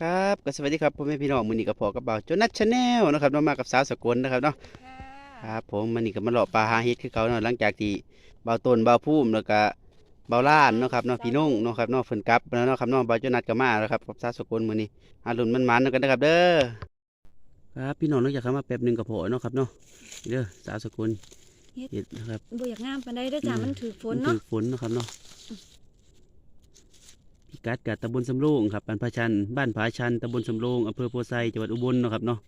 ครับก็สวัสดีครับพ่อแม่พี่น้องมื้อนี้ก็พอกับเบาโจนัทชาแนลนะครับเนาะมากับสาวสกลนะครับเนาะครับผมมื้อนี้ก็มาเลาะปลาหาเฮ็ดคือเขาเนาะหลังจากที่เบาต้นเบาพุ่มแล้วก็เบาล้านเนาะครับเนาะพี่น้องเนาะครับเนาะเพิ่นกลับแล้วเนาะครับเนาะเบาโจนัทก็มาแล้วครับกับสาวสกลมื้อนี้หาลุ้นมันมันๆกันนะครับเด้อครับพี่น้องนอกจากเข้ามาแป๊บหนึงก็พอเนาะครับเนาะเด้อสาวสกลเฮ็ดเฮ็ดนะครับบ่อยากงามปานใดเด้อจ้ะอืมมันถือฝนมัเนาะถือฝนเนาะครับเนาะพิ กัดกับตำบลสำโรงครับบ้านพระชัน บ้านผาชันตำบลสำโรงอำเภอโพไซจังหวัดอุบลเนาะครับเนาะ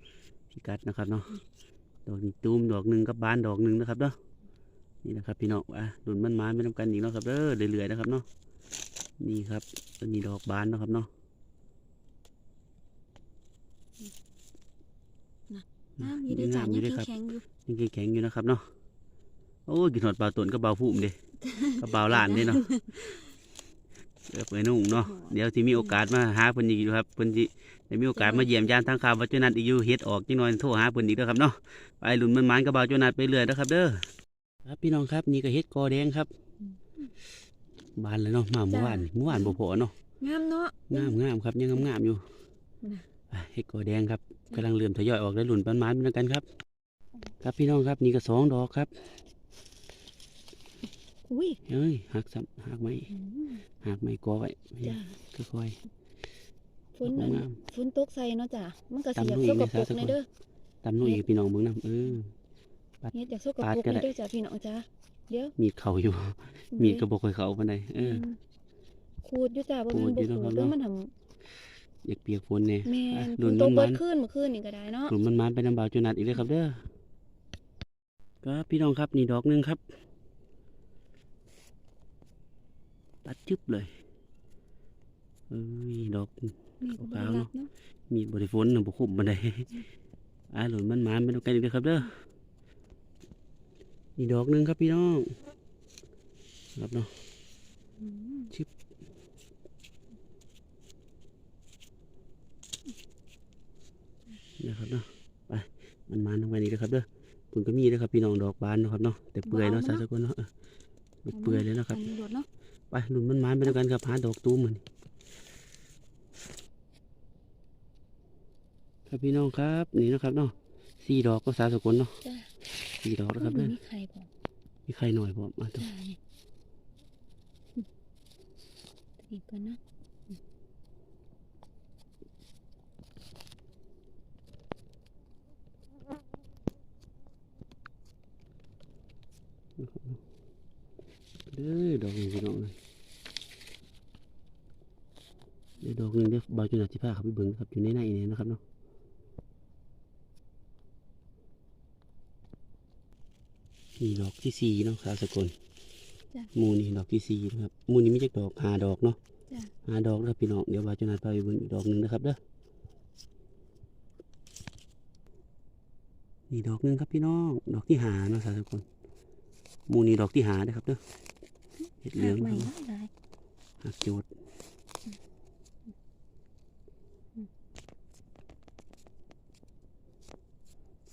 พิกัดนะครับเนาะดอกนี้ตูมดอกหนึ่งกับบานดอกหนึ่งนะครับเนาะนี่นะครับพี่น้องอะดุนมันมาไม่ทำกันอีกเนาะครับเด้อเรื่อยๆนะครับเนาะนี่ครับตัวนี้ดอกบานเนาะครับเนาะงามอยู่เด้อจ้ะงามอยัยู่งเด้วยครับแข็งๆอยู่ยังแข็งๆอยู่นะครับเนาะโอ้ยกินหอดเบาตุนกับเบาพุ่มเด้กับเบาหลานเด้เนาะ เลือกไปนุ่งเนาะเดี๋ยวที่มีโอกาสมาหาเพิ่นอีกอยู่ครับเพิ่นสิได้มีโอกาสมาเยี่ยมยามทางข่าววัดเจานัดอีกอยู่เฮ็ดออกจังหน่อยโทรหาเพิ่นอีกเด้อครับเนาะไปหลุนมันมันกับเบาเจานัดไปเรื่อยเด้อครับเด้อครับพี่น้องครับนี่ก็เฮ็ดกอแดงครับบานแล้วเนาะมาเมื่อวานเมื่อวานบ่พอเนาะงามเนาะงามงามครับยังงามๆอยู่น่ะไปเฮ็ดกอแดงครับกำลังเริ่มทยอยออกแล้วหลุนมันมันเหมือนกันครับ ครับพี่น้องครับนี่ก็สองดอกครับ อุ้ยเอ้ยหักซ้ำหักไม่อืมหักไม่กอไว้จ้ะค่อยฝนนั่นงามฝนตกใส่เนาะจ้ะมันก็สิตามอยากลุยสกปรกเลยครับในเด้อๆตำนุ่ยพี่น้องเบิ่งนํเออเฮ็ดอยากสกปรปาดกก็ในได้เด้อจ้ะพี่น้องจ้ะเดี๋ยวมีดเข่าอยู่ มีดก็บ่ค่อยเข้าปานใดเออมขูดอยู่จ้ะบ่ขูแม่นดบ่อยู่ขูดเนาะเด้อมันทำอยากเปียกฝนแน่แม่อะนฝดุนนตกมัเบินดคืนเมื่อคืนนี่ก็ได้เนาะกลุ่มมันมันไปน้ำบาวจุนัดอีกเลยครับเด้อครับพี่น้องครับนี่ดอกหนึงครับ ตัดจึ๊บเลยเอ้ยดอกนี่ก็บ่ได้ขาวๆรัเนาะบเนาะมีบริฝนน่ะบ่คุ้มปานใดอ่าหลุนมันมันไปน้ำกันอีกเลยครับเด้อนี่ดอกหนึงครับพี่น้องครับเนาะอืมนะครับเนาะไปมันมันทำกันอีกนะครับเด้อคุณก็มีนะครับพี่น้องดอกบานเนาะครับเนาะแต่เปื่อยเนาะสาวสกุลเนาะเออเปื่อยเลยเนาะครับ อันนี้โดดเนาะไปหลุนมันมันไปด้วยกันครับหาดอกตูมมันครับพี่น้องครับ นี่นะครับเนาะสี่ดอกก็สาวสกุลเนาะจ้ะสี่ดอกนะครับมัเด้อมีไข่พร้อมมีใครหน่อยผมมาตัวจ้ะนี่อืมอีกก่อนเนาะ เด้อดอกหนึงพี่น้องเลยเดี๋ยวดอกหนึงเดี๋ยวบาวจุนัดที่ผ้าเขาไปเบิ่งครับอยู่ในในนี่นะครับเนาะนี่ดอกที่สี่เนาะสาวสกุลจ้ะหมูนี่ดอกที่สี่นะครับหมูนี่ไม่ใช่ดอกหาดอกเนาะจ้ะหาดอกแล้วพี่น้องเดี๋ยวบาวจุนัดพาไปเบิ่งอีกดอกหนึ่งนะครับเด้อนี่ดอกหนึ่งครับพี่น้อง ดอกที่หาเนาะสาวสกุลหมูนี่ดอกที่หาเด้อครับเด้อ เห็ดเหลืองใหม่นะครับได้หักโจด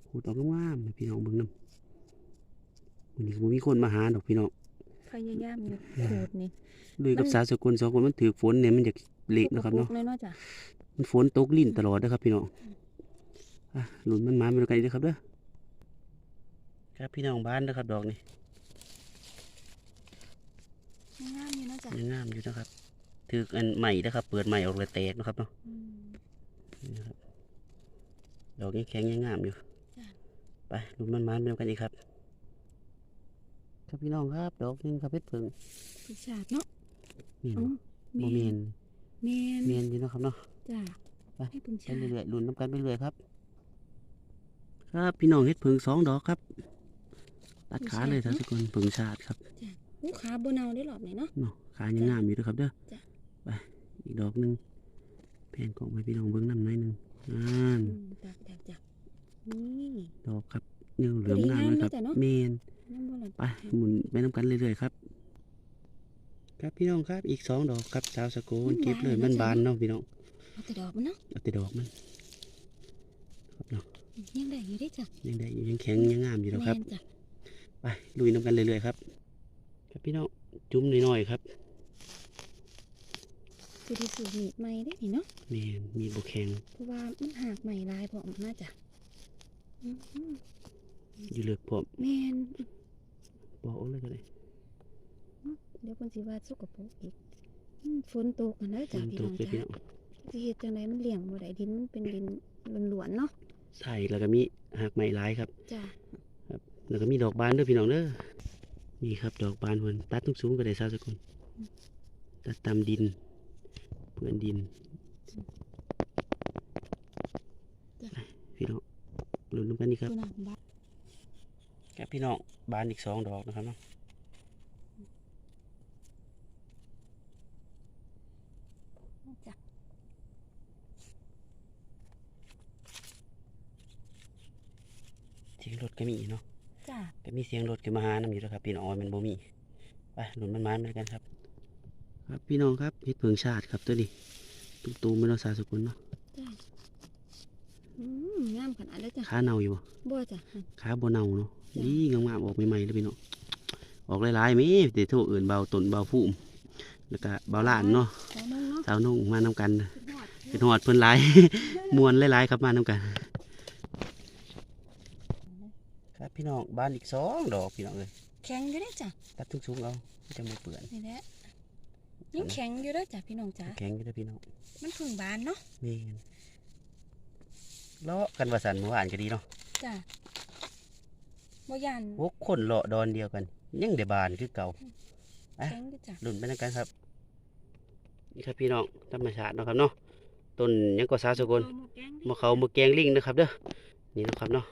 ขูดออกงามๆให้พี่น้องเบิ่งนำวันนี้ก็บ่มีคนมาหาดอกพี่น้องพยายามอยู่ขูดนี่ด้วยกับมันสาวสกุลสองคนมันถือฝนเนี่ยมันอยากเละนะครับเนาะเลยเนาะจ้ะมันฝนตกลิ้นตลอดนะครับ พี่น้องอะหลุนมันมาเป็นกันอีกนะครับเด้อครับพี่น้องบ้านนะครับดอกนี่ งามอยู่เนาะ จ้ะยังงามอยู่นะครับ ถืออันใหม่นะครับ เปิดใหม่ออกเลยแตกนะครับเนาะอืมนี่นะครับดอกนี้แข็งยังงามอยู่จ้ะไปหลุนมันมาเป็นกันอีกครับ ครับพี่น้องครับ ดอกหนึงครับเพชรเพิงพิชาดเนาะเมียนอ๋อโมเมนแมนเมียนอยู่เนาะครับเนาะจ้ะไปให้เป็นไปชาดเรื่อยๆหลุนน้ำกันไปเรื่อยครับ ครับพี่น้องเฮ็ดเพิงสองดอกครับตัดขาเลยท่านสกุลเพิงชาติครับอู้ขาบเนาได้หรอบไหนเนาะเนาะ ขายังงามอยู่เด้วยครับเด้อจ้ะไปอีกดอกหนึ่งแผ่นกล่องให้พี่น้องเบิ้งน้ำหน่อยหนึ่งนั่นอืมจ้ะจ้ะจ้ะนี่ดอกครับยังเหลือมงามเลยครับสวยงามเนาะจ้ะเนาะเมนน้ำบ่ล่ะไปหมุนไปน้ำกันเรื่อยๆครับ ครับพี่น้องครับอีกสองดอกครับสาวสกุลเก็บเลยมันบานเนาะพี่น้องเอาแต่ดอกมันเนาะเอาแต่ดอกมันครับเนาะยังได้อยู่ได้จ้ะยังได้อยู่ยังแข็งยังงามอยู่แล้วครับแม่นจ้ะไปลุยน้ำกันเรื่อยๆครับ ครับพี่น้องจุ่มหน่อยๆครับ สิได้สูบมีดใหม่ได้นี่เนาะแม่นมีบ่แข็งเพราะว่ามันหักใหม่ลายพร้อมน่าจะอืมอยู่เลือกพร้อมแม่นบ่เอาเลยก็ได้เดี๋ยวเพิ่นสิว่าสกปรกอีกอืมฝนตกกันเด้อจ้ะมันพี่ตน้อกงเลยพี่จ้ะน้องสิเฮ็ดจังไดมันเลี้ยงบ่ได้ดินมันเป็นดินล้วนๆเนาะใส่แล้วก็มีหักไม้หลายครับ จ้ะแล้วก็มีดอกบานเด้อพี่น้องเด้อนี่ครับ ดอกบานเพิ่นตัดสูงๆก็ได้ซาวสักคนตัดตามดินเพื่อนดินพี่น้องลุ้นนำกันนี่ครับตัวนั้นบัดครับพี่น้องบานอีกสองดอกนะครับเนาะจ้ะเสียงรถก็มีเนาะจ้ะก็มีเสียงรถก็มาหาน้ำอยู่แล้วครับพี่น้องมันบ่มี ไปลุ้นมันมาเหมือนกันครับ ครับพี่น้องครับเฮ็ดเพิงชาติครับตัวนี้ตุ้มตูมไม่ต้องสาสกุลเนาะจ้ะอืมงามขนาดเลยจ้ะขาเน่าอยู่บ่บ่จ้ะขาบ่เน่าเนาะจ้ะดีงามๆออกใหม่ๆเลยพี่น้องออกหลายๆแมีแต่โทษอื่นเบาตนเบาฟูมแล้วก็เบาหลานเนาะขอน้องเนาะสาวนุ่งมานำกันขึ้นฮอดเป็นหอดเพิ่นหลายมวนหลายๆครับมานำกัน ครับพี่น้องบ้านอีกสองดอกพี่น้องเลยแข็งอยู่เด้อจ้ะตัดสูงๆเอาจะมาเปื่อนนี่แหละ ยังแข็งอยู่เด้อจ้ะพี่น้องจ้ะแข็งอยู่เด้อพี่น้อง มันเพิ่งบานเนาะนี่เลาะกันว่าสันเมื่อวานก็ดีเนาะจ้ะบ่ยานวกคนเลาะดอนเดียวกัน ยังได้บานคือเก่าอะแข็งอยู่จ้ะลุ่นไปนักันครับนี่ครับพี่น้องธรรมชาติเนาะครับเนาะต้นหยังก็สาวสกุลเอาหมกแกงมะเขามะแกงลิงนะครับเด้อนี่เนาะครับเนาะ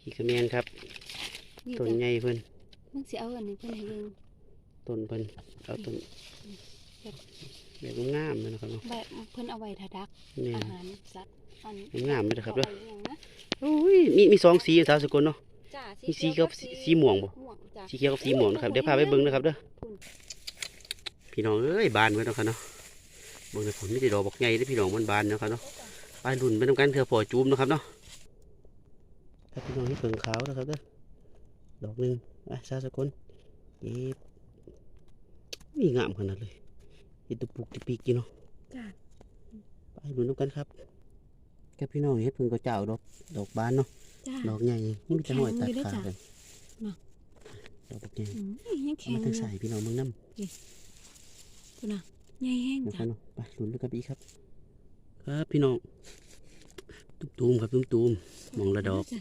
พี่ขะเมียนครับนี่ต้นจ้ะใหญ่เพิ่นมึงสิเอาอันนี้เพิ่นให้เบิ่ง ต้นเพิ่นเอาต้นแบบงามๆเลยนะครับเนาะแบบเพิ่นเอาไว้ทาดักนี่อาหารสัตว์อันงามเลยนะครับเด้อาไว้ลี้ยงนะโอ้ยมีมีสองสีสาวสกุลเนาะจ้ะมีสีเขียวกับสีสีม่วงบ่ม่วงจ้ะสีเขียวกับสีม่วงนะครับเดี๋ยวพาไปเบิ่งนะครับเด้อพี่น้องเอ้ยบานไว้เนาะครับเนาะเบิ่งในผลมีแต่ดอกบักใหญ่เด้อพี่น้องมันบานเนาะครับเนาะไปลุ่นไปทำกันเถื่อพอจูมเนาะครับเนาะถ้าพี่น้องให้เพิ่งขาวนะครับเด้อดอกหนึ่งอะสาวสกุลเก็บ มีงามขนาดเลยเห็ดตุปุกตุปีกกี่เนาะจ้ะไปลุ้นน้ำกันครับแกพี่น้องเฮ็ดเพิ่งก็เจ้าดอกดอกบานเนาะจ้ะ ดอกใหญ่นี่มีแต่หน่อยตัดแข็งอยู่เด้อขาจ้ะกันเนาะ ดอกบักใหญ่อืมยังแข็งมาอตั้งยู่ใส่พี่น้องเมืองน้คุณน่ะใหญ่แห้งำนะคจ้ะ รับเนาะไปลุ้นด้วยกันอีกครับ ครับพี่น้องตุ้มตูมๆครับตุ้มตูมๆมองละดอกจ้ะ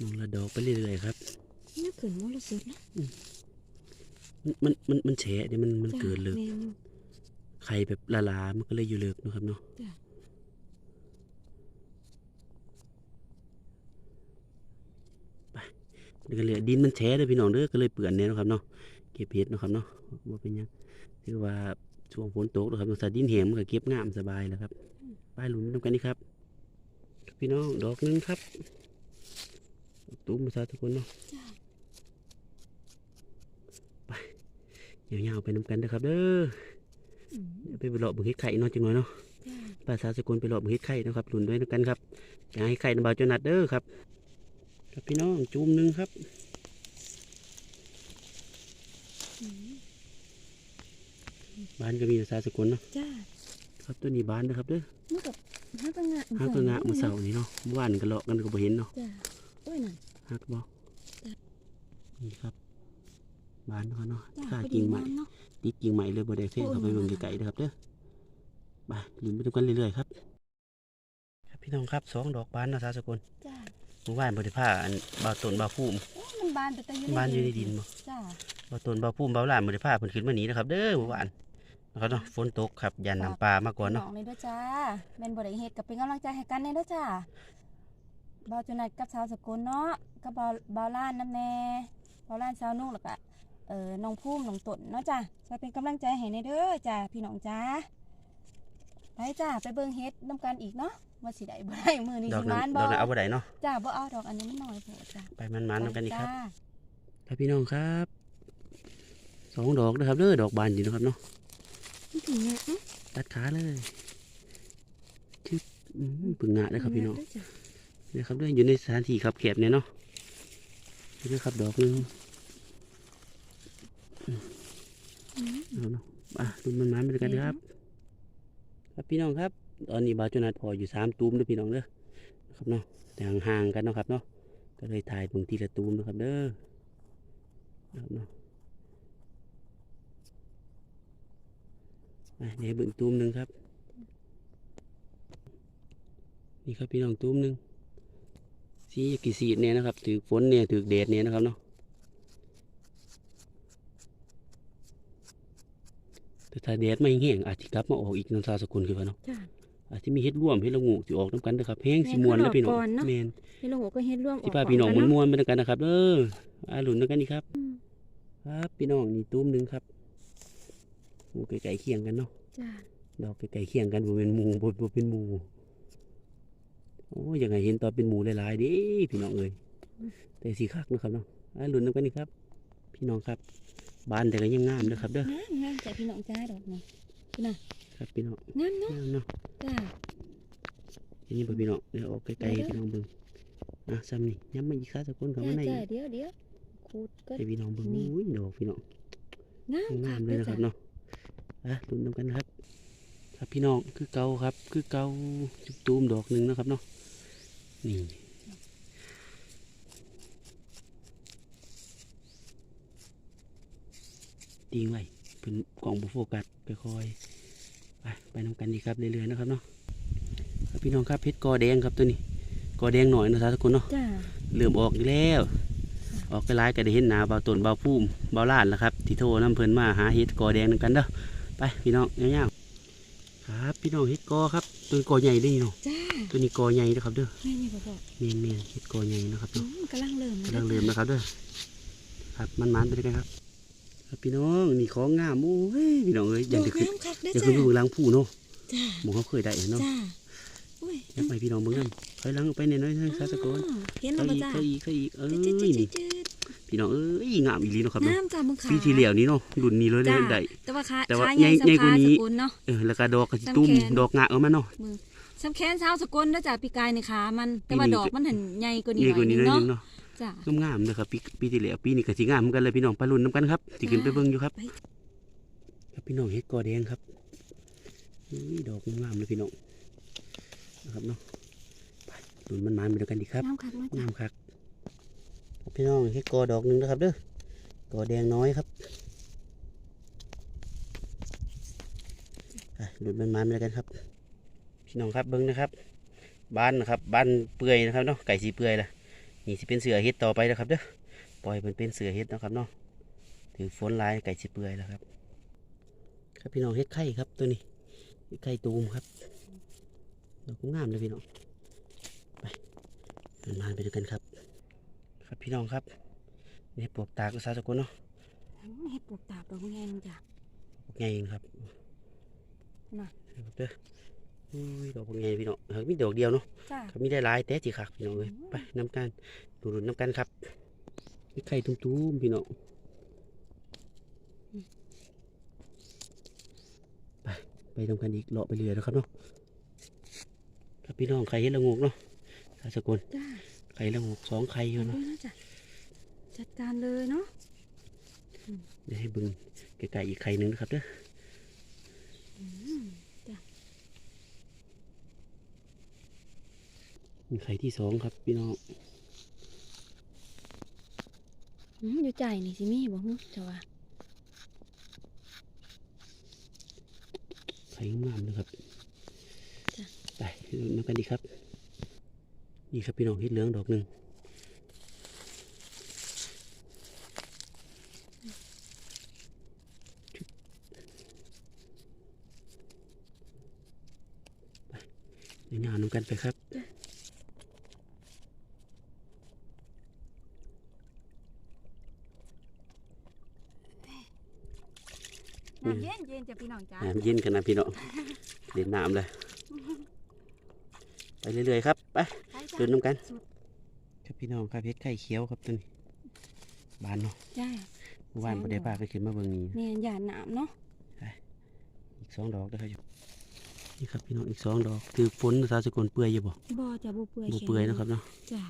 มองละดอกไปเรื่อยๆครับนี่ขึ้นมรสุมนะ มันมันมันมันแฉะเนี่ยมันมันจ้ะเกิดเลยแม่นอยู่ไข่แบบละลามันก็เลยอยู่เลิกเนาะครับเนาะจ้ะเดี๋ยวก็เลยดินมันแฉะเลยพี่น้องเด้อก็เลยเปื่อนเนี่ยนาะครับเนาะเก็บเห็ดเนาะครับเนาะว่าเป็นหยังถือว่าช่วงฝนตกนะครับถ้าดินแห้งมันก็เก็บงามสบายแล้วครับไปลุ้นน้ำกันนี่ครับ พี่น้องดอกหนึงครับตุ้มมาซาทุกคนเนาะ จ้ะ ยาวๆไปน้ำกันเด้อครับเด้ออืมเดี๋ยวไปหลอกบึงเฮ็ดไข่เนาะจังหน่อยเนาะจ้ะภาษาสกุลไปหลอกบึงเฮ็ดไข่นะครับลุ้นด้วยน้ำกันครับอยากให้ไข่น้ำเบาจนัดเด้อครับ ครับพี่น้องจุ่มหนึงครับอืมบ้านก็มีภาษาสกุลเนาะจ้ะครับตัวนี้บ้านนะครับเด้อมันกับฮักกะงะฮักก็งะมือเสาร์นี่เนาะเมื่อวานก็เลาะกันก็บ่เห็นเนาะจ้ะโอ้ยนั่นฮักบ่จ้ะนี่ครับ บ้านเขาเนาะจ้ะค่าพอกิ่ดีงใหม่งามเนาะติดกิ่งใหม่เลยบ่ได้เฟ้เข้าไปโอ้ยเบิ่งมาไกลๆเด้อครับเด้อไปลุ้นไปด้วยกันเรื่อยๆครับครับ พี่น้องครับสองดอกบานเนาะภาษาสกุลจ้ะเมื่อวานบริผ้าอันบาวต้นบาวพุ่มโอ้ยมันบานแต่แต่อยู่บ้านอยู่ในดินบ่จ้ะบาวต้นบาวพุ่มบาวหลานบริผ้าเพิ่นขึ้นมาหนีนะครับ เด้อเมื่อวานนะครับเนาะฝนตกครับยันน้ำปลามาก่อนเนาะน้องเลยเด้อจ้าแม่นบ่ได้เฮ็ดก็เป็นกำลังใจให้กันแน่เด้อจ้าบ่าวจุนัดกับสาวสกุลเนาะกับบ่าวบ่าวล้านน้ำแน่บ่าวล้านสาวนุ่งแล้วก็ เอ่อน้องภูมิน้องตนเนาะจ้าช่วยเป็นกำลังใจให้แน่เด้อจ้าพี่น้องจ้าไปจ้าไปเบิ่งเฮ็ดนํกันอีกเนาะว่าสิได้บ่ได้มื้อนี้ดอกสินั้มานนดบ่อกนั้นเอาบ่ได้เนาะจ้าบ่เอาดอกอันนี้มันน้อยโพดจ้าไปมันๆนำกันนี่ครับ จ้า ครับพี่น้องครับสองดอกนะครับเด้อดอกบานอยู่นะครับเนาะมันถึงเนี่ยอื้อตัดขาเลยชึบอืมปึงงะเลยครับพี่น้องเด้จ้าเนี่ยครับเด้ออยู่ในสถานที่ขับแคบเนี่ยเนาะนี่นะครับดอกหนึงอืม เอาเนาะอะรุ่นมันมันๆไปด้วยกันครับ ครับพี่น้องครับ ตอนนี้บาจนัดพออยู่สามตูมเด้อพี่น้องเด้อนะครับเนาะแต่ห่างๆกันเนาะครับเนาะก็เลยถ่ายเบางทีละตูมนะครับเด้อนะครับเนาะไปเดี๋ยวเบิ่งตูมหนึ่งครับ นี่ครับพี่น้องตูมหนึ่งสีกี่สีเนี่ยนะครับถือฝนเนี่ยถือแดดเนี่ยนะครับเนาะ แต่ถ้าแดดไม่แห้งอาจจะกลับมาออกอีกน้ำซาสกุลคือว่าเนาะจ้าอาจจะมีเฮ็ดร่วมเฮ็ดละงูสิออกน้ำกันเด้อครับแห้งสิมวนแม่เด้นอพี่น้องเขาหลอกก่อนเนาะแม่นพี่ลงหัวก็เฮ็ดร่วมอสิอกพาพี่น้องก่มวนๆไปด้วยกันนะครับเด้ออาหลุนด้วยกันนี่ครับอืมครับพี่น้องนี่ตุ้มหนึงครับหมูไก่เคียงกันเนาะจ้าดอกไก่เคียงกันบ่เป็นหมูบ่บ่เป็นหมูโอ้ยยังไงเห็นตอนเป็นหมูหลายๆเดิพี่น้องเอ้ยแต่สีคักเนาะครับเนาะอาหลุนด้วยกันนี่ครับ พี่น้องครับ บานแต่ก็ยังงามนะครับเด้องามงามจ้ะพี่น้องจ้าดอกนี่ครับพี่น้องงามเนาะงามเนาะจ้าอย่างนี้บ่พี่น้องเดี๋ยวออกไกลๆให้พี่น้องเบิ่งอะซ้ำนี่ย้ำมาอีกครั้งสักคนเข้ามาในจ้าเดี๋ยวเดี๋ยวขูดก็ให้พี่น้องเบิ่งนี่อุ้ยดอกพี่น้องงามงามคักเลยนะครับเนาะอะลุ้นนำกันนะครับ ครับพี่น้องคือเกาครับ คือเกาจุบตูมดอกหนึ่งนะครับเนาะนี่ ตีงไว้เป็นกล่องบุโฟกัสค่อยๆไปไปนำกันดีครับเรื่อยๆนะครับเนาะครับพี่น้องครับเพชรกอแดงครับตัวนี้กอแดงหน่อยนะครับทุกคนเนาะจ้าเริ่มออกอีกแล้ว ออกไปร้ายก็ได้เห็นหนาเบาต้นเบาพุ่มเบาล้านแล้วครับที่โทรน้ำเพลินมาหาเห็ดกอแดงนำกันเด้อไปพี่น้องเงี้ยๆครับพี่น้องเห็ดกอครับ ตัวนี้กอใหญ่เด้อนี่เนาะจ้าตัวนี้กอใหญ่นะครับเด้อแม่นี่บ่บอกเมียนเมียนเห็ดกอใหญ่นะครับอืเนาะมกำลังเริ่มกำลังเริ่มนะครับเด้อครับมันมันๆไปด้วยกันครับครับ พี่น้องนี่ของงามโอ้ยพี่น้องเอ้ยอดยัองกจะขึ้นงามคักเด้ออยังจ้าขึ้นไปเบิ่งหล้างผู้เนาะจ้าหมองเขาเคยได้เนาะจ้าอุ้ยอยักไปพี่น้องเบิ่งกันถอยหลังออกไปหน่อยๆนะซาสะกอนอ๋อเห็นเขาแล้วบ่อีกจ้าเขาอีกเขาอีกเอ้ยจืดนี่ๆๆๆพี่น้องเอ้ยงามอีหลีเนาะครับเนาะงามจ้ามึงขาปีที่แล้วนี้เนาะรุ่นนี้เลยจ้าเล่นได้แต่ว่าขาแต่ว่าขาใหญ่ใหญ่ใหญ่กว่าสำคัญนี้สกุลเนาะเออแล้วก็ดอกก็สิตุ้มสำแขนดอกงะเอามาเนาะสำแขนเช้าวสกุลเด้อจ้าปีกายในขามันแต่ว่าปีนี้ดอกมันเห็นใหญ่กว่านี้ใหญ่หน่กอว่ายนึนี้งหน่อยเนาะนึ งเนาะจ้างามๆนะครับปีปีที่แล้วปีนี้ก็สิงามเหมือนกันเลยพี่น้องไปรุ่นน้ำกันครับสิขึ้นไปเบิ่งอยู่ครับไปครับพี่น้องเฮ็ดกอแดงครับอุ้ยดอกงามๆเลยพี่น้องนะครับเนาะไปรุ่นมันมันๆไปด้วยกันดีครับงามคักเนาะจ้างามครับครับพี่น้องเฮ็ดกอดอกหนึงนะครับเด้อกอแดงน้อยครับไปรุ่นมันมันๆไปด้วยกันครับ พี่น้องครับเบิ่งนะครับบ้านนะครับบ้านเปื่อยนะครับเนาะไก่สีเปื่อยละ นี่สิเป็นเสือเฮ็ดต่อไปนะครับเด้อปล่อยมันเป็นเสือเฮ็ดนะครับเนาะถือฝนลายไก่สีเปื่อยแล้วครับ ครับพี่น้องเฮ็ดไข่ครับตัวนี้เฮ็ดไข่ตูมครับดอกงามเลยพี่น้องไปมันมาไปด้วยกันครับ ครับพี่น้องครับนี่ปลวกตากภาษาสกุลเนาะอืมเฮ็ดปลูกตาบดอกใหญ่นึงจ้าปลวกใหญ่เองครับน่ะครับเด้ออุ้ย ดอกพวกใหญ่พี่น้องเฮ้ยมีดอกเดียวเนาะจ้าครับมีได้หลายแต่จีคักพี่น้องเลยไปน้ำกันดูดน้ำกันครับมีไข่ตุ้มๆพี่น้องไปไปทำกันอีกเลาะไปเรื่อยนะครับเนาะครับพี่น้องไข่เห็ดละงูกเนาะสาสกุลจ้าไข่ละงูกสองไข่อยู่เอาเนาะเลยเนาะจ้าจัดการเลยเนาะ เดี๋ยวให้เบึงไก่ๆอีกไข่หนึ่งนะครับเด้ออืมจ้า มี ไข่ที่สองครับพี่น้องอืมอยู่ใจนี่สิมีบ่ฮึจ้าว่าไข่งามๆเลยครับไปดูน้ำกันดีครับ นี่ครับพี่น้องเห็ดเหลืองดอกหนึ่งไปงานน้ำกันไปครับ น้ำเย็นเย็นจ้ะพี่น้องจ้าน้ำเย็นกันนะพี่น้องเล่นน้ำเลย ไปเรื่อยๆครับไปไปจ้าเดินน้ำกันสุดครับพี่น้องครับเพชรไข่เขียวครับตัวนี้บานเนาะจ้าเมื่อวานสองพอได้ดอกปลาไปขึ้นมาเบิ่งนี้แม่นหยาดน้ำเนาะอีกสองดอกนะครับอยู่นี่ครับพี่น้องอีกสองดอกถือฝนสาสกุลเปื่อยอยู่บ่บ่จ้าบ่เปื่อยบ่แข็งเปื่อยนะครับเนาะจ้า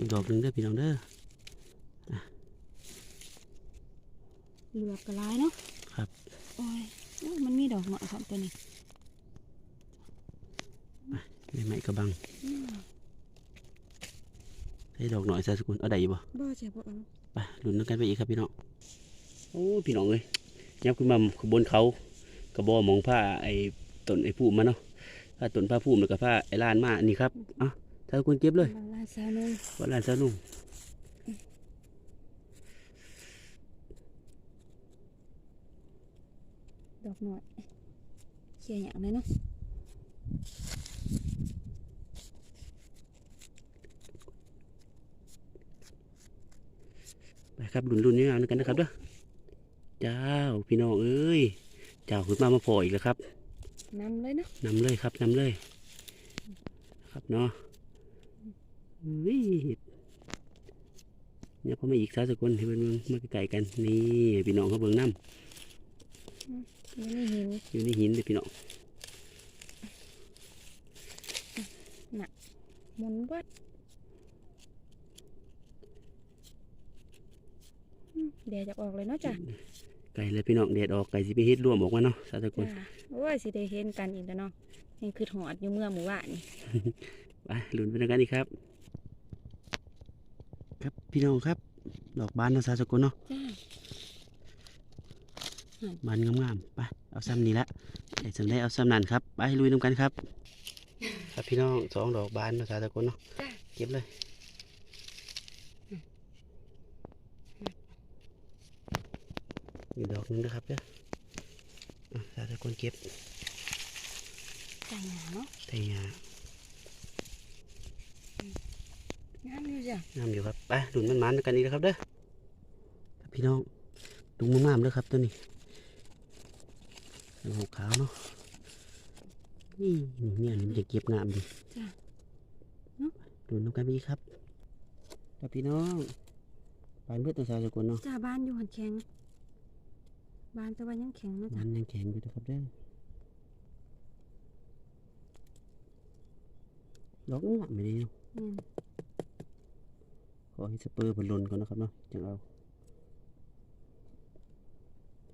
อีกดอกหนึ่งเด้อพี่น้องเด้อ อะเหลือบกระลายเนาะครับโอ้ยโอ้ยมันมีดอกเหงาะครับตัวนี้ไม่ไม่กระบังให้ดอกหน่อยสาวสกุลเอาได้อยู่บ่บ่ใช่บ่เอาไปลุ้นกันไปอีกครับพี่น้องโอ้พี่น้องเอ้ยยับขึ้นมาขบวนเขากระบอกมองผ้าไอ้ต้นไอ้ผู้มาเนาะผ้าต้นผ้าผู้แล้วก็ผ้าไอ้ลานมานี่ครับอะถ้าคุณเก็บเลยบางลานสาวหนึงว่าลานซะนุ่ง ดอกหน่อยเขี่ยอย่างเลยเนาะไปครับลุ้นลุ้นนี่เอากันนะครับเด้อเจ้าพี่น้องเอ้ยเจ้าขึ้นมามาพออีกแล้วครับนำเลยเนาะนำเลยครับนำเลย ครับเนาะวิเนี่ยพอมาอีกสาวสกุลให้เบิ่งมาไกลๆกันนี่พี่น้องเขาเบิ่งน้ำ ยังไม่เห็นอยู่ในหินเลยพี่น้องหมุนวัดอืมเดี๋ยวจะออกเลยเนาะจ้ะไก่เลยพี่น้องแดดออกไก่สิไปเฮ็ดร่วมออกมาเนาะสาวสกุลจ้ะโอ้ยสิได้เห็นกันอีกแล้วเนาะยังคือหอดอยู่เมื่อหมู่บ้านนี่ไปลุ้นไปด้วยกันอีกครับ ครับพี่น้องครับ ดอกบานเนาะสาวสกุลเนาะจ้า บานงามๆไปเอาซ้ำนี้ละไอ้สำได้เอาซ้ำนั่นครับไปลุยน้ำกันครับ ครับพี่น้องสองดอกบานเนาะสาวสกุลเนาะจ้าเก็บเลยอีกดอกหนึงนะครับเด้ออะสาวสกุลเก็บจ้าหนาเนาะไทยางามอยู่จ้ะงามอยู่ครับไปดุนมันมันๆกันอีกแล้วครับเด้อครับพี่น้องดุงมันมามๆเด้อครับตัวนี้ เป็นหกขาวเนาะนี่นี่เนี่ยนี่มันจะเก็บงามดีจ้ะดุนน้ำกันไปอีกครับครับพี่น้องปานเพื่อตัวสาวสกุลเนาะจ้าบ้านอยู่หันแข็งบ้านแต่ว่ายังแข็งเนาะจ้ะมันยังแข็งอยู่นะครับเด้อดอกงามไม่ได้เนาะอืมขอให้สเปอร์ผลลนก่อนนะครับเนาะจังเอา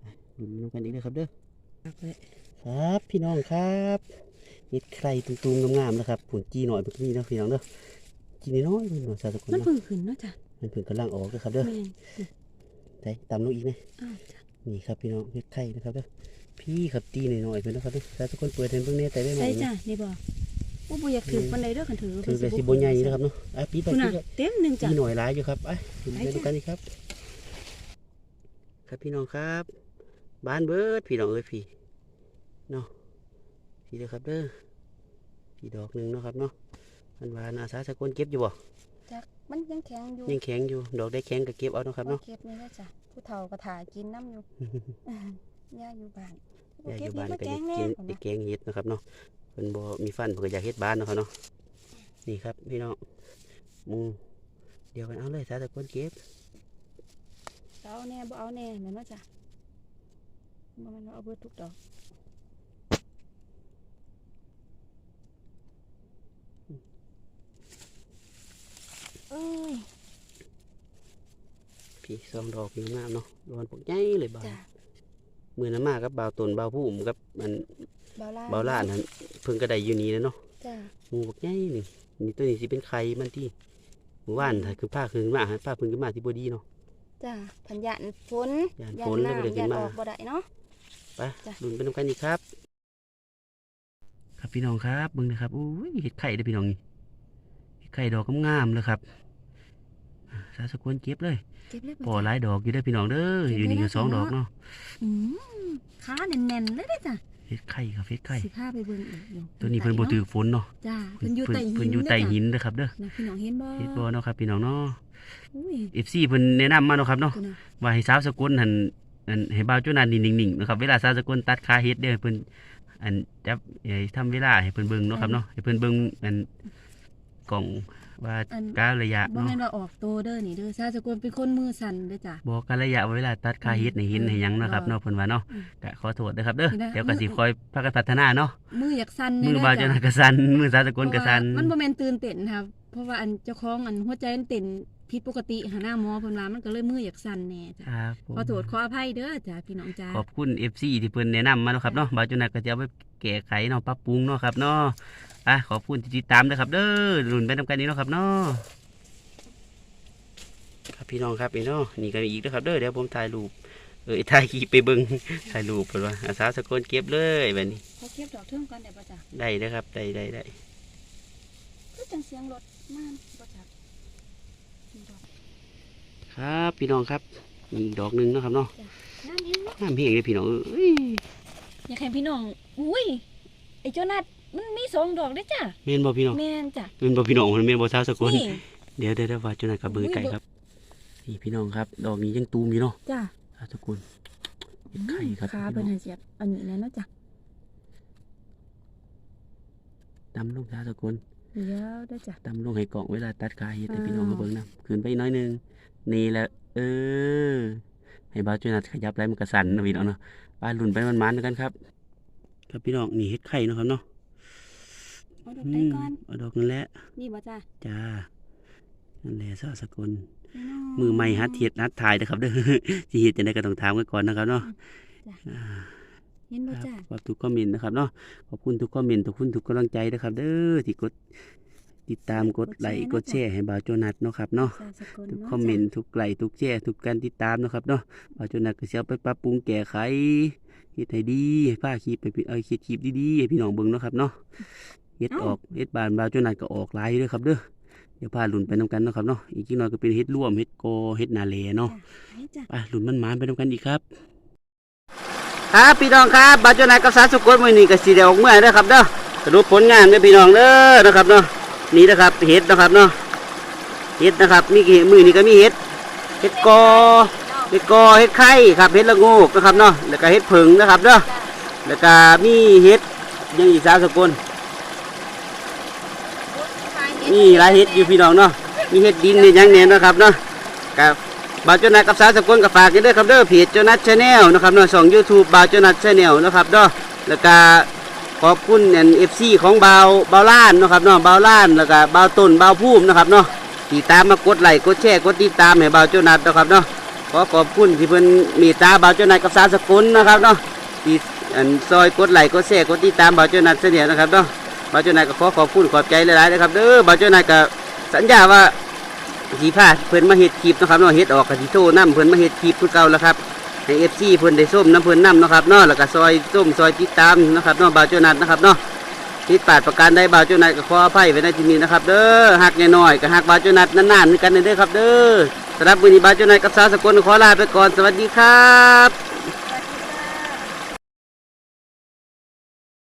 ไปดุนน้ำกันอีกเลยครับเด้อเอาเลย ครับพี่น้องครับเห็ดไข่ตุงๆงามๆนะครับผลจีหน่อยแบบนี้นะพี่น้องเด้อจีน้อยๆหน่อยสาสกุลมันเนาะเพิ่งขึ้นเนาะจ้ะมันเพิ่งกำลังออกนะครับเด้อแม่นใส่ตามลงอีกไหมอ้าวจ้ะนี่ครับพี่น้องเห็ดไข่นะครับเด้อพี่ครับตีหน่อยๆเพื่อนนะครับเด้อสาสกุลเปิดเห็นเพิ่งเนี้แต่ได้ไหมใช่จ้ะนี่บ่ว่าบ่อยากถือปานใดเด้อคันถือถือเลยสิบใหญ่นะครับเนาะอะปีไปคุณปีน่ะไปเต็มหนึงจ้ะปีหน่อยหลายอยู่ครับอะดูไปไปจ้ะดูกันนี่ครับ ครับพี่น้องครับ บ้านเบิดพี่น้องเอ้ยพี่เนาะพี่เด้อครับเด้อพี่ดอกหนึ่งเนาะครับเนาะอันวานอาสาสกุลเก็บอยู่บ่จ้ะมันยังแข็งอยู่ยังแข็งอยู่ ดอกได้แข็งก็เก็บเอาเนาะครับเนาะเก็บนี่แหละจ้ะผู้เฒ่าก็ถ่ากินน้ำอยู่ย่าอยู่บ้านยายอยู่เก็บ้านมาก็แกอยางกแน่กินพุ่นไปน่ะแกงเห็ดนะครับเนาะเพิ่นบ่มีฟันเพิ่นก็อยากเฮ็ดบ้านเนาะครับเนาะนี่ครับพี่น้องหมูเดี๋ยวกันเอาเลยสาสกุลเก็บเอาแน่บ่เอาแน่แม่นบ่จ้ะ บ่แม่นว่าเอาเบิดทุกดอกเอ้ยพี่สองดอกพี่งามเนาะดอนพวกใหญ่เลยบ่าวจ้ะมือน้ำมากับบ่าวตนบ่าวผู้มกับมันเบาล่าบ่าวล้านนั้นเพิ่นก็ได้อยู่นี่นะเนาะจ้ะหมูบักใหญ่นี่นี่ตัวนี้สิเป็นไข่มันที่หมู่บ้านถ้าคือผ้าคืนมาหาผ้าพื้นขึ้นมาที่บ่ดีเนาะ จ้ะพันยันฝนย้านยัฝนแล้วบ่ได้น้ำขึ้ยันนมา ออกบ่ได้เนาะไปจ้ะลุ้นไปนำกันอีกครับ ครับพี่น้องครับเบิ่งนะครับอุ้ยเห็ดไข่เด้อพี่น้องนี่เห็ดไข่ดอกงามๆเลยครับอ่าสาสกุลเก็บเลยเก็บเลยปอหลายดอกอยู่เด้อพี่น้องเด้ออยู่นี่ก็สองดอกเนาะอืมขาแน่นๆเลยเด้อจ้ะเห็ดไข่ครับเห็ดไข่สิพาไปเบิ่งอีกอยู่ตัวนี้เพิ่นบ่ถือฝนเนาะจ้ะเพิ่นอยู่ใต้หินเพิ่นอยู่ใต้หินเด้อครับเด้อนะพี่น้องเห็นบ่เห็ดบ่เนาะครับพี่น้องเนาะอุ้ย FC เพิ่นแนะนำมาเนาะครับเนาะตัวน่ะว่าให้สาวสกุลหัน อันให้บ่าวจุนันนิ่งๆนะครับเวลาสาวสกุลตัดขาเฮ็ดเด้อเพิ่นอันจับให้ทำเวลาให้เพิ่นเบิ่งเนาะครับเนาะให้เพิ่นเบิ่งอันกล่องว่าอัน การระยะบ่เนาะแม่นว่าออกโตเด้อนี่เด้อซาสกุลเป็นคนมือสั่นเด้อจ้ะ บอกการระยะว่าเวลาตัดขาเฮ็ดให้เห็นให้หยังเนาะครับเนาะเพิ่นว่าเนาะอืมก็ขอโทษเด้อครับเด้อนี่นะเดี๋ยวก็สิคอยพากันพัฒนาเนาะมืออยากสั่นมือแน่ๆบ่าวจุนันก็สั่นมือสาวสกุลก็สั่น เพราะว่ามันบ่แม่นตื่นเต้นครับ เพราะว่าอันเจ้าของอันหัวใจมันเต้น ผิดปกติหาหน้าหมอเพิ่นว่ามันก็เลยมืออยากสั่นแหน่จ้ะครับผมขอโทษขออภัยเด้อจ้ะพี่น้องจ้าขอบคุณ FC ที่เพิ่นแนะนำมาเนาะครับเนาะบาวจุนัดก็จะเอาไปแก้ไขเนาะปรับปรุงเนาะครับเนาะอะขอบคุณที่ติดตามนะครับ เด้อรุ่นไปทำกันนี้เนาะครับเนาะครับพี่น้องครับพี่น้องนี่ก็มีอีกนะครับเด้อเดี๋ยวผมถ่ายรูปเออถ่ายคลิปไปเบิ่งถ่ายรูปเพิ่นว่าอาสาสกลเก็บเลยแบบนี้เขาเก็บดอกเทิงก่อนได้บ่จ้ะได้เด้อครับได้ได้ได้คือจังเสียงรถมาบ่จ้ะนี่ดอก ครับพี่น้องครับมีอีกดอกหนึงเนาะครับเนาะน้ำเห็นเนาะน้ำเพียงเลยพี่น้องเอ้ยอยากให้พี่น้องอุ้ยไอ้เจ้านัดมันมีสองดอกได้อจ้ะแม่นบ่พี่น้องแม่นจ้ะแม่นบ่พี่น้องมันแม่นบ่สาวสกลนี่เดี๋ยวเดี๋ยวเดี๋ยวว่าจุนัดกับเบอร์ไก่ครับนี่พี่น้องครับ ดอกนี้ยังตูมอยู่เนาะจ้ะสาวสกลเห็ดไข่ครับขาพี่เพิ่นน้องให้เสียบอันนี้แน่เนาะจ้ะดำลงสาวสกลเดี๋ยวได้อจ้ะดำลงให้กล่องเวลาตัดขาเห็ดให้พี่น้องอ่าเขาเบิ่งนะขึ้นไปอีกน้อยหนึง นี่แหละเออ ให้บ้าวจุนัดขยับไรมันกระสันนะพี่น้องเนาะบ้านหลุนไปมันมันๆกันครับครับพี่น้องนี่เห็ดไข่เนาะครับเนาะเอาดอกได้ก่อนมเอาดอกนั่นแหละนี่บ่จ้ะจ้านั่นแหละสาวสกลพี่น้งมือใหม่ฮัดเฮ็ดฮัดถ่ายนะครับเด้อสิเฮ็ดจังไดก็ต้องถามกันก่อนนะครับเนาะจ้ะอ่าเห็นบ่ครับจ้ะขอบทุกคอมเมนต์นะครับเนาะขอบคุณทุกคอมเมนต์ขอบคุณทุกกำลังใจนะครับ เด้อที่กด ติดตามกดไลค์กดแชร์ให้บ่าวโจนัทเนาะครับเนาะสาวสกลทุกเนาะคอมเมนจ้ะต์ทุกไลค์ทุกแชร์ทุกการติดตามเนาะครับเนาะบ่าวโจนัทก็สิเอาไปปรับปรุงแก้ไขเฮ็ดให้ดีให้พาคลิปไปเอาคลิปคลิปดีๆให้พี่น้องเบิ่งเนาะครับเนาะเฮ็ดออกเฮ็ดบานบ่าวโจนัทก็ออกหลายอยู่เด้อครับเด้อเดี๋ยวพาลุ้นไปนํกันเนาะครับเนาะอีกจักหน่อยก็เป็นเฮ็ดร่วมเฮ็ดกอเฮ็ดนาเลเนาะไปจ้ะไปหลุนมันหมานไปทำกันอีกครับครับพี่น้องครับบาจนายกับสาสุกลมือนี้กับสีเดียวเมื่อยเด้อครับเด้อสรุปผลงานเด้อพี่น้องเด้อนะครับเนาะ นี่นะครับเห็ดนะครับเนาะเห็ดนะครับ มีกี่มือนี้ก็มีเห็ดเห็ดกอเห็ดกอเห็ดไข่ครับเห็ดละโงกนะครับเนาะแล้วก็เห็ดผึ่งนะครับเด้อแล้วก็มีเห็ดยังอีกสาวสกุลนี่หลายเห็ดอยู่พี่น้องเนาะมีเห็ดดินในยังเนี่นะครับเนาะกับบ่าวเจ้านัดกับสาวสกุลกับฝากกันด้วยครับเด้อเพจเจ้านัดชาแนลนะครับเนาะช่องยูทูบบ่าวเจ้านัดชาแนลนะครับเด้อแล้วก็ ขอบคุณเอ็นเอฟซีของเบาวบ่าล้านเนาะครับเนาะเบาล้านแล้วก็บ่าต้นเบาวภูมินะครับเนาะติดตามมากดไลค์กดแชร์กดติดตามให้เบาเจ้านัดนะครับเนาะขอขอบคุณที่เพิ่นมตตาเบาเจ้านัดกับสาวสกุลนะครับเนาะที่อันซอยกดไลค์กดแชร์กดติดตามเบาเจ้านัดชาแนลนะครับเนาะเบาเจ้านัดก็ขอขอบคุณขอบใจหลายๆนะครับเด้อเบาเจ้านัดก็สัญญาว่าสีผ้าเพิ่นมาเฮ็ดคลิปนะครับเนาะเฮ็ดออกกะสิโทน้ำเพิ่นมาเฮ็ดคลิปคือเก่าแล้วครับ ให้ FC เพิ่นได้ส้มน้ำเพิ่นน้ำนะครับเนาะแล้วก็ซอยส้มซอยติดตามนะครับเนาะบ่าวโจนัดนะครับเนาะติดปาดประการได้บ่าวโจนัดก็ขออภัยไว้ในที่นี้นะครับเด้อหักน้อยๆก็หักบ่าวโจนัดนานๆเหมือนกันเด้อครับเด้อสำหรับมื้อนี้บ่าวโจนัดกับสาวสกลขอลาไปก่อนสวัสดีครับ